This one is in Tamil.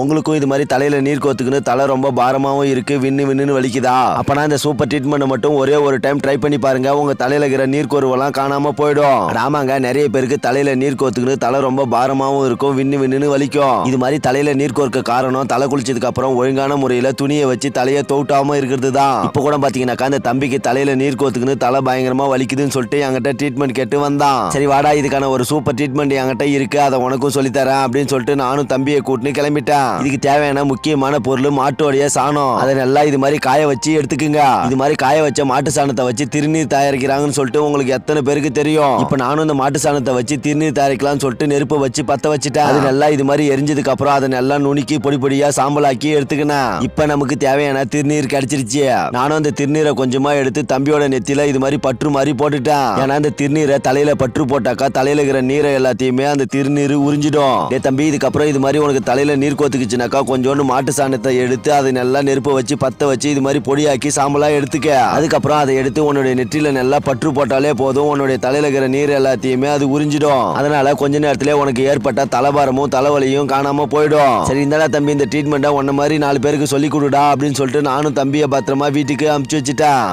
உங்களுக்கும் இது மாதிரி தலையில நீர் கோத்துக்குன்னு தலை ரொம்ப பாரமாகவும் இருக்கு விண்ணு விண்ணுன்னு வலிக்குதா? அப்பனா இந்த சூப்பர் ட்ரீட்மெண்ட் மட்டும் ஒரே ஒரு டைம் ட்ரை பண்ணி பாருங்க உங்க தலையில இருக்கிற நீர் கோர்வெல்லாம் காணாம போயிடும். அட ஆமாங்க நிறைய பேருக்கு தலையில நீர் கோத்துக்குன்னு தலை ரொம்ப பாரமாகவும் இருக்கும் விண்ணு விண்ணுன்னு வலிக்கும். இது மாதிரி தலையில நீர் கோர்க்க காரணம் தலை குளிச்சதுக்கு அப்புறம் ஒழுங்கான முறையில துணியை வச்சு தலையை தோட்டாம இருக்கிறது தான் இப்ப கூட பாத்தீங்கன்னாக்கா அந்த தம்பிக்கு தலையில நீர் கோத்துக்குன்னு தலை பயங்கரமா வலிக்குதுன்னு சொல்லிட்டு என்கிட்ட ட்ரீட்மெண்ட் கேட்டு வந்தான். சரி வாடா இதுக்கான ஒரு சூப்பர் ட்ரீட்மெண்ட் என்கிட்ட இருக்கு அதை உனக்கும் சொல்லித்தரேன் அப்படின்னு சொல்லிட்டு நானும் தம்பியை கூட்டின்னு கிளம்பிட்டேன். இதுக்கு தேவையான முக்கியமான பொருள் மாட்டோடைய சாணம். அதை நல்லா இது மாதிரி காய வச்சு எடுத்துக்குங்க. இது மாதிரி காய வச்ச மாட்டு சாணத்தை வச்சு திருநீர் தயாரிக்கிறாங்கன்னு சொல்லிட்டு உங்களுக்கு எத்தனை பேருக்கு தெரியும்? இப்ப நானும் இந்த மாட்டு சாணத்தை வச்சு திருநீர் தயாரிக்கலாம்னு சொல்லிட்டு நெருப்பு வச்சு பத்த வச்சுட்டேன். அது நல்லா இது மாதிரி எரிஞ்சதுக்கு அப்புறம் அதை நல்லா நுணுக்கி பொடி பொடியா சாம்பலாக்கி எடுத்துக்கினேன். இப்ப நமக்கு தேவையான திருநீர் கிடைச்சிருச்சு. நானும் அந்த திருநீரை கொஞ்சமா எடுத்து தம்பியோட நெத்தியில இது மாதிரி பற்று மாதிரி போட்டுட்டேன். ஏன்னா அந்த திருநீரை தலையில பற்று போட்டாக்கா தலையில இருக்கிற நீரை எல்லாத்தையுமே அந்த திருநீர் உறிஞ்சிடும். ஏ தம்பி இதுக்கப்புறம் இது மாதிரி உனக்கு தலையில நீர் கோத்துக்குச்சுனாக்கா கொஞ்சோண்டு மாட்டு சாணத்தை எடுத்து அதை நல்லா நெருப்பு வச்சு பற்ற வச்சு இது மாதிரி பொடியாக்கி சாம்பலாக எடுத்துக்க. அதுக்கப்புறம் அதை எடுத்து உன்னுடைய நெற்றியில் நல்லா பற்று போட்டாலே போதும். உன்னுடைய தலையில் இருக்கிற நீர் எல்லாத்தையுமே அது உறிஞ்சிடும். அதனால கொஞ்ச நேரத்தில் உனக்கு ஏற்பட்ட தலைபாரமும் தலைவலியும் காணாம போயிடும். சரி இந்தடா தம்பி இந்த ட்ரீட்மெண்ட்டை உன்ன மாதிரி நாலு பேருக்கு சொல்லி கொடுடா அப்படின்னு சொல்லிட்டு நானும் தம்பியை பத்திரமா வீட்டுக்கு அமுச்சு வச்சுட்டேன்.